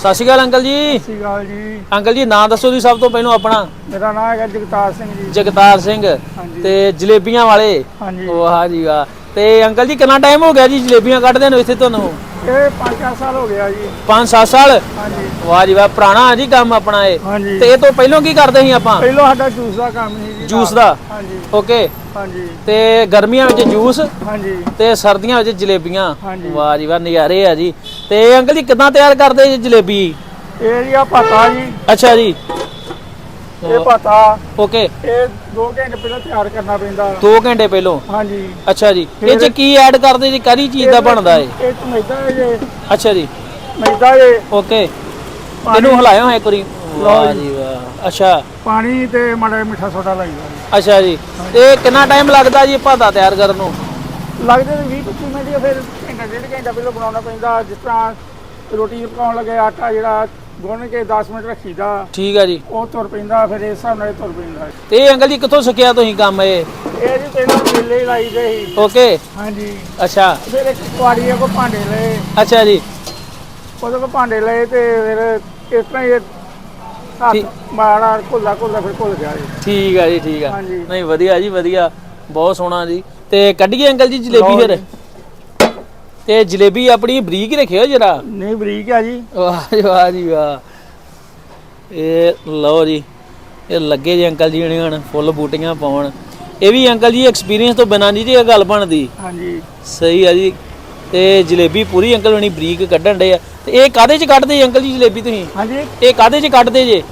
ਸਤਿ ਸ਼੍ਰੀ ਅਕਾਲ ਅੰਕਲ ਜੀ। ਸਤਿ ਸ਼੍ਰੀ ਅਕਾਲ ਜੀ। ਅੰਕਲ ਜੀ ਨਾਂ ਦੱਸੋ ਜੀ ਸਭ ਤੋਂ ਪਹਿਲਾਂ ਆਪਣਾ। ਮੇਰਾ ਨਾਮ ਹੈਗਾ ਜਗਤਾਰ ਸਿੰਘ ਜੀ। ਜਗਤਾਰ ਸਿੰਘ। ਤੇ ਜਲੇਬੀਆਂ ਵਾਲੇ। ਹਾਂਜੀ। ਵਾਹ ਜੀ ਵਾਹ। ਤੇ ਅੰਕਲ ਜੀ ਕਿੰਨਾ ਟਾਈਮ ਹੋ ਗਿਆ ਜੀ ਜਲੇਬੀਆਂ ਕੱਢਦੇ ਨੂੰ ਇੱਥੇ ਤੁਹਾਨੂੰ? ਇਹ 5-4 ਸਾਲ ਹੋ ਗਿਆ ਜੀ। 5-7 ਸਾਲ? ਹਾਂਜੀ। ਵਾਹ ਜੀ ਵਾਹ ਪੁਰਾਣਾ ਆ ਜੀ ਕੰਮ ਆਪਣਾ ਇਹ। ਹਾਂਜੀ। ਤੇ ਇਹ ਤੋਂ ਪਹਿਲਾਂ ਕੀ ਕਰਦੇ ਸੀ ਆਪਾਂ? ਪਹਿਲਾਂ ਸਾਡਾ ਜੂਸ ਦਾ ਕੰਮ ਸੀ ਜੀ ਜੂਸ ਦਾ? ਹਾਂਜੀ। ਓਕੇ। ਹਾਂਜੀ। ਤੇ ਗਰਮੀਆਂ ਵਿੱਚ ਜੂਸ ਹਾਂਜੀ। ਤੇ ਸਰਦੀਆਂ ਵਿੱਚ ਜਲੇਬੀਆਂ। ਵਾਹ ਜੀ ਵਾਹ ਨਜ਼ਾਰੇ ਆ ਜੀ। ਤੇ ਅੰਕਲ ਜੀ ਕਿਦਾਂ ਤਿਆਰ ਕਰਦੇ ਜੀ ਜਲੇਬੀ? ਇਹ ਜੀ ਆ ਪਤਾ ਜੀ। ਅੱਛਾ ਜੀ। ਇਹ ਪਤਾ ਓਕੇ। ਇਹ 2 ਘੰਟੇ ਪਹਿਲਾਂ ਤਿਆਰ ਕਰਨਾ ਪੈਂਦਾ। 2 ਘੰਟੇ ਪਹਿਲਾਂ? ਹਾਂਜੀ। ਅੱਛਾ ਜੀ। ਇਹ ਚ ਕੀ ਐਡ ਕਰਦੇ ਜੀ? ਕਰੀ ਚੀਜ਼ ਦਾ ਬਣਦਾ ਏ? ਇਹ ਚ ਮੈਦਾ ਹੈ ਜੀ। ਅੱਛਾ ਜੀ। ਮੈਦਾ ਹੈ ਓਕੇ। ਇਹਨੂੰ ਹਿਲਾਇਓ ਇੱਕ ਵਾਰੀ। ਵਾਹ ਜੀ। ਵਾਹ। ਅੱਛਾ। ਪਾਣੀ ਤੇ ਮਾੜਾ ਮਿੱਠਾ ਸੋਡਾ ਲਾਈਦਾ। ਅੱਛਾ ਜੀ। ਤੇ ਕਿੰਨਾ ਟਾਈਮ ਲੱਗਦਾ ਜੀ ਭਾਦਾ ਤਿਆਰ ਕਰਨ ਨੂੰ? ਲੱਗਦੇ ਨੇ 20 25 ਮਿੰਟ ਜਾਂ ਫਿਰ ਘੰਟਾ ਡੇਢ ਘੰਟਾ ਪਹਿਲਾਂ ਬਣਾਉਣਾ ਪੈਂਦਾ ਜਿਸ ਤਰ੍ਹਾਂ ਰੋਟੀ ਪਕਾਉਣ ਲੱਗੇ ਆਟਾ ਜਿਹੜਾ ਗੁੰਨ ਕੇ 10 ਮਿੰਟ ਰੱਖੀਦਾ ਠੀਕ ਆ ਜੀ। ਉਹ ਤੁਰ ਪੈਂਦਾ ਫਿਰ ਇਸ ਹਿਸਾਬ ਨਾਲ ਇਹ ਤੁਰ ਪੈਂਦਾ। ਤੇ ਇਹ ਅੰਕਲ ਜੀ ਕਿੱਥੋਂ ਸਿੱਖਿਆ ਤੁਸੀਂ ਕੰਮ ਇਹ? ਇਹ ਜੀ ਪਹਿਲਾਂ ਮੇਲੇ ਹੀ ਲਾਈਦੇ ਸੀ। ਓਕੇ। ਹਾਂਜੀ। ਅੱਛਾ। ਫਿਰ ਇੱਕ ਕੁਆੜੀ ਕੋ ਭਾਂਡੇ ਲਏ। ਅੱਛਾ ਜੀ। ਉਹਦੇ ਕੋ ਭਾਂਡੇ ਲਏ ਤੇ ਫਿਰ ਇਸ ਤਰ੍ਹਾਂ ਹੀ ਇਹ ਠੀਕ। ਘੁੱਲਾ ਘੁੱਲਾ ਫਿਰ ਘੁੱਲ ਗਿਆ ਜੀ। ਠੀਕ ਆ ਜੀ ਠੀਕ ਆ। ਹਾਂਜੀ। ਨਹੀਂ ਵਧੀਆ ਜੀ ਵਧੀਆ। ਬਹੁਤ ਸੋਹਣਾ ਜੀ। ਤੇ ਕੱਢੀਏ ਅੰਕਲ ਜੀ ਜਲੇਬੀ ਲਓ ਫਿਰ ਜੀ। ਤੇ ਜਲੇਬੀ ਆਪਣੀ ਬਰੀਕ ਹੀ ਰੱਖਿਓ ਜਰਾ। ਨਹੀਂ ਬਰੀਕ ਆ ਜੀ। ਵਾਹ ਜੀ ਵਾਹ ਜੀ ਵਾਹ। ਇਹ ਲਓ ਜੀ ਇਹ ਲੱਗੇ ਜੀ ਅੰਕਲ ਜੀ ਨੇ ਹੁਣ ਫੁੱਲ ਬੂਟੀਆਂ ਪਾਉਣ। ਇਹ ਵੀ ਅੰਕਲ ਜੀ ਐਕਸਪੀਰੀਅੰਸ ਤੋਂ ਬਿਨਾਂ ਨਹੀਂ ਜੀ ਇਹ ਗੱਲ ਬਣਦੀ। ਹਾਂਜੀ। ਸਹੀ ਆ ਜੀ ਤੇ ਜਲੇਬੀ ਪੂਰੀ ਅੰਕਲ ਹੁਣੀ ਬਰੀਕ ਕੱਢਣ ਡੇ ਆ। ਤੇ ਇਹ ਕਾਦੇ ਚ ਕੱਢਦੇ ਜੀ ਅੰਕਲ ਜੀ ਜਲੇਬੀ ਤੁਸੀਂ? ਹਾਂਜੀ। ਇਹ ਕਾਦੇ ਚ ਕੱਢਦੇ ਜੇ?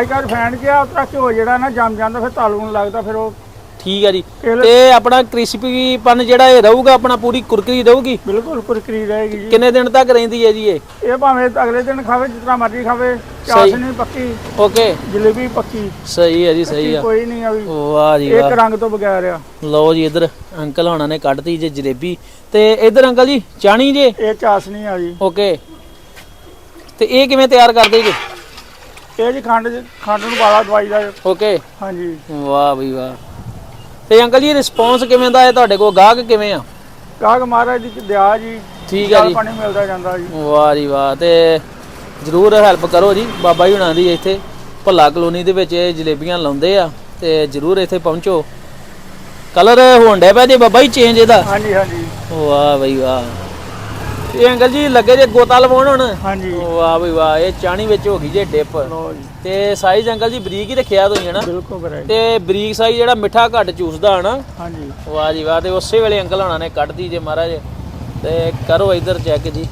ਅੱਜ ਕੱਲ੍ਹ ਫੈਨ ਗਿਆ ਉਤਰਾ ਘਿਓ ਜਿਹੜਾ ਨਾ ਜੰਮ ਜਾਂਦਾ ਫਿਰ ਤਾਲੂ ਨੂੰ ਲੱਗਦਾ ਫਿਰ ਉਹ ਠੀਕ ਆ ਜੀ। ਇਹ- ਤੇ ਆਪਣਾ ਕ੍ਰਿਸਪੀ ਪਨ ਜਿਹੜਾ ਇਹ ਰਹੂਗਾ ਆਪਣਾ ਪੂਰੀ ਕੁਰਕਰੀ ਰਹੂਗੀ? ਬਿਲਕੁਲ ਕੁਰਕਰੀ ਰਹੇਗੀ ਜੀ। ਕਿੰਨੇ ਦਿਨ ਤੱਕ ਰਹਿੰਦੀ ਹੈ ਜੀ ਇਹ? ਇਹ ਭਾਵੇਂ ਅਗਲੇ ਦਿਨ ਖਾਵੇ ਤਰ੍ਹਾਂ ਮਰਜ਼ੀ ਖਾਵੇ। ਚਾਸ਼ਨੀ ਪੱਕੀ ਓਕੇ। ਜਲੇਬੀ ਪੱਕੀ। ਸਹੀ ਹੈ ਜੀ ਸਹੀ ਆ। ਕੋਈ ਨਹੀਂ ਆਵੀ ਵਾਹ ਜੀ ਇੱਕ ਵਾਹ। ਰੰਗ ਤੋਂ ਬਗੈਰ ਆ। ਲਓ ਜੀ ਇਧਰ ਅੰਕਲ ਹੋਣਾ ਨੇ ਕੱਢਤੀ ਜੇ ਜਲੇਬੀ। ਤੇ ਇਧਰ ਅੰਕਲ ਜੀ ਚਾਣੀ ਜੇ? ਇਹ ਚਾਸ਼ਨੀ ਆ ਜੀ। ਓਕੇ। ਤੇ ਇਹ ਕਿਵੇਂ ਤਿਆਰ ਕਰਦੇ ਜੀ? ਇਹ ਜੀ ਖੰਡ ਖੰਡ ਨੂੰ ਬਾਲਾ ਦਵਾਈ ਦਾ। ਓਕੇ। ਹਾਂਜੀ। ਵਾਹ ਬਈ ਵਾਹ। ਤੇ ਅੰਕਲ ਜੀ ਰਿਸਪੌਂਸ ਕਿਵੇਂ ਦਾ ਹੈ? ਤੁਹਾਡੇ ਕੋਲ ਗਾਹਕ ਕਿਵੇਂ ਆ? ਗਾਹਕ ਮਹਾਰਾਜ ਦੀ ਦਿਆ ਜੀ ਠੀਕ ਜਲ ਜੀ। ਪਾਣੀ ਮਿਲਦਾ ਜਾਂਦਾ ਜੀ। ਵਾਹ ਜੀ ਵਾਹ ਤੇ ਜਰੂਰ ਹੈਲਪ ਕਰੋ ਜੀ। ਬਾਬਾ ਜੀ ਹੁਣਾਂ ਦੀ ਇੱਥੇ ਭੱਲਾ ਕਲੋਨੀ ਦੇ ਵਿੱਚ ਇਹ ਜਲੇਬੀਆਂ ਲਾਉਂਦੇ ਆ ਤੇ ਜਰੂਰ ਇੱਥੇ ਪਹੁੰਚੋ। ਕਲਰ ਹੋਣ ਡਿਆ ਪਿਆ ਜੀ ਬਾਬਾ ਜੀ ਚੇਂਜ ਇਹਦਾ। ਹਾਂਜੀ ਹਾਂਜੀ। ਵਾਹ ਬਈ ਵਾਹ। ਇਹ ਅੰਕਲ ਜੀ ਲੱਗੇ ਜੇ ਗੋਤਾ ਲਵਾਉਣ ਹੁਣ। ਹਾਂਜੀ। ਵਾਹ ਬਈ ਵਾਹ ਇਹ ਚਾਣੀ ਵਿੱਚ ਹੋ ਗਈ ਜੇ ਡਿਪ। ਤੇ ਸਾਈਜ਼ ਅੰਕਲ ਜੀ ਬਰੀਕ ਹੀ ਰੱਖਿਆ ਤੁਸੀਂ ਹਨਾ? ਬਿਲਕੁਲ ਬਰਾਈ ਤੇ ਬਰੀਕ ਸਾਈਜ਼ ਜਿਹੜਾ ਮਿੱਠਾ ਘੱਟ ਚੂਸਦਾ ਹਨਾ? ਹਾਂਜੀ। ਵਾਹ ਜੀ ਵਾਹ ਤੇ ਉਸੇ ਵੇਲੇ ਅੰਕਲ ਹੋਣਾ ਨੇ ਕੱਢਦੀ ਜੇ ਮਹਾਰਾਜ। ਤੇ ਕਰੋ ਇੱਧਰ ਚੈੱਕ ਜੀ।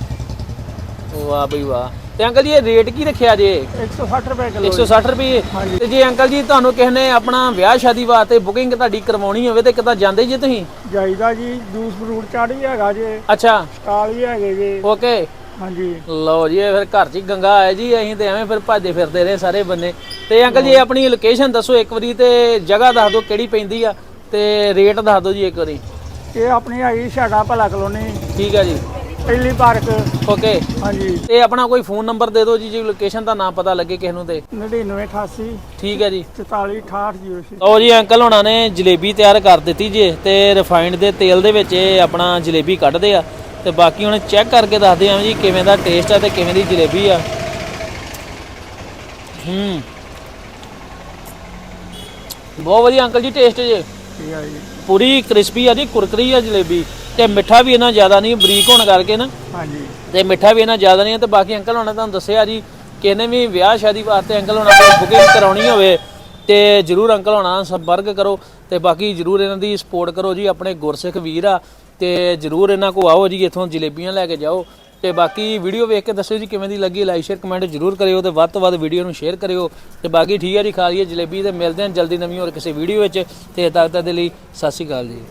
ਵਾਹ ਬਈ ਵਾਹ। ਤੇ ਅੰਕਲ ਜੀ ਇਹ ਰੇਟ ਕੀ ਰੱਖਿਆ ਜੇ? 160 ਰੁਪਏ ਕਿਲੋ 160 ਰੁਪਏ। ਤੇ ਜੇ ਅੰਕਲ ਜੀ ਤੁਹਾਨੂੰ ਕਿਸੇ ਨੇ ਆਪਣਾ ਵਿਆਹ ਸ਼ਾਦੀ ਵਾਸਤੇ ਬੁਕਿੰਗ ਤੁਹਾਡੀ ਕਰਵਾਉਣੀ ਹੋਵੇ ਤੇ ਕਿੱਦਾਂ ਜਾਂਦੇ ਜੇ ਤੁਸੀਂ? ਜਾਈਦਾ ਜੀ ਜੂਸ ਫਰੂਟ ਚਾੜ ਹੈਗਾ ਜੇ। ਅੱਛਾ। ਕਾਲ ਵੀ ਹੈਗੇ ਜੇ। ਓਕੇ। ਹਾਂਜੀ। ਲਓ ਜੀ ਫਿਰ ਘਰ 'ਚ ਹੀ ਗੰਗਾ ਆਇਆ ਜੀ ਅਸੀਂ ਤੇ ਐਵੇਂ ਫਿਰ ਭੱਜਦੇ ਫਿਰਦੇ ਰਹੇ ਸਾਰੇ ਬੰਨੇ। ਤੇ ਅੰਕਲ ਜੀ ਆਪਣੀ ਲੋਕੇਸ਼ਨ ਦੱਸੋ ਇੱਕ ਵਾਰੀ ਤੇ ਜਗ੍ਹਾ ਦੱਸ ਦਿਓ ਕਿਹੜੀ ਪੈਂਦੀ ਆ ਤੇ ਰੇਟ ਦੱਸ ਦਿਓ ਜੀ ਇੱਕ ਵਾਰੀ। ਇਹ ਆਪਣੀ ਹੈਗੀ ਛਾੜਾ ਭਲਾ ਕਲੋਨੀ। ਠੀਕ ਆ ਜੀ। ਪਹਿਲੀ ਪਾਰਕ ਓਕੇ ਹਾਂਜੀ। ਤੇ ਆਪਣਾ ਕੋਈ ਫੋਨ ਨੰਬਰ ਦੇ ਦਿਓ ਜੀ ਜੇ ਲੋਕੇਸ਼ਨ ਦਾ ਨਾਮ ਪਤਾ ਲੱਗੇ ਕਿਸੇ ਨੂੰ ਤੇ। 9988 ਠੀਕ ਹੈ ਜੀ। 44 6806 ਲਓ ਜੀ ਅੰਕਲ ਹੋਣਾ ਨੇ ਜਲੇਬੀ ਤਿਆਰ ਕਰ ਦਿੱਤੀ ਜੇ ਤੇ ਰਿਫਾਈਨਡ ਦੇ ਤੇਲ ਦੇ ਵਿੱਚ ਇਹ ਆਪਣਾ ਜਲੇਬੀ ਕੱਢਦੇ ਆ। ਤੇ ਬਾਕੀ ਹੁਣ ਚੈੱਕ ਕਰਕੇ ਦੱਸਦੇ ਆ ਜੀ ਕਿਵੇਂ ਦਾ ਟੇਸਟ ਆ ਤੇ ਕਿਵੇਂ ਦੀ ਜਲੇਬੀ ਆ। ਹੂੰ। ਬਹੁਤ ਵਧੀਆ ਅੰਕਲ ਜੀ ਟੇਸਟ ਜੇ। ਠੀਕ ਆ ਜੀ। ਪੂਰੀ ਕ੍ਰਿਸਪੀ ਆ ਜੀ ਕੁਰਕਰੀ ਆ ਜਲੇਬੀ। ਤੇ ਮਿੱਠਾ ਵੀ ਇਹਨਾਂ ਜ਼ਿਆਦਾ ਨਹੀਂ ਬਰੀਕ ਹੋਣ ਕਰਕੇ ਨਾ। ਹਾਂਜੀ। ਤੇ ਮਿੱਠਾ ਵੀ ਇਹਨਾਂ ਜ਼ਿਆਦਾ ਨਹੀਂ ਹੈ ਤੇ ਬਾਕੀ ਅੰਕਲ ਹੋਣਾ ਤੁਹਾਨੂੰ ਦੱਸਿਆ ਜੀ ਕਿ ਇਹਨੇ ਵੀ ਵਿਆਹ ਸ਼ਾਦੀ ਵਾਸਤੇ ਅੰਕਲ ਹੋਣਾ ਕੋਲ ਬੁਕਿੰਗ ਕਰਾਉਣੀ ਹੋਵੇ ਤੇ ਜਰੂਰ ਅੰਕਲ ਹੋਣਾ ਨਾਲ ਸੰਪਰਕ ਕਰੋ ਤੇ ਬਾਕੀ ਜਰੂਰ ਇਹਨਾਂ ਦੀ ਸਪੋਰਟ ਕਰੋ ਜੀ ਆਪਣੇ ਗੁਰਸਿੱਖ ਵੀਰ ਆ ਤੇ ਜਰੂਰ ਇਹਨਾਂ ਕੋ ਆਓ ਜੀ ਇੱਥੋਂ ਜਲੇਬੀਆਂ ਲੈ ਕੇ ਜਾਓ। ਤੇ ਬਾਕੀ ਵੀਡੀਓ ਵੇਖ ਕੇ ਦੱਸਿਓ ਜੀ ਕਿਵੇਂ ਦੀ ਲੱਗੀ ਲਾਈਕ ਸ਼ੇਅਰ ਕਮੈਂਟ ਜਰੂਰ ਕਰਿਓ ਤੇ ਵੱਧ ਤੋਂ ਵੱਧ ਵੀਡੀਓ ਨੂੰ ਸ਼ੇਅਰ ਕਰਿਓ। ਤੇ ਬਾਕੀ ਠੀਕ ਹੈ ਜੀ ਖਾ ਲਈਏ ਜਲੇਬੀ ਤੇ ਮਿਲਦੇ ਹਾਂ ਜਲਦੀ ਨਵੀਂ ਹੋਰ ਕਿਸੇ ਵੀਡੀਓ ਵਿੱਚ। ਤੇ ਤਦ ਤੱਕ ਦੇ ਲਈ ਸਤਿ ਸ਼੍ਰੀ ਅਕਾਲ ਜੀ।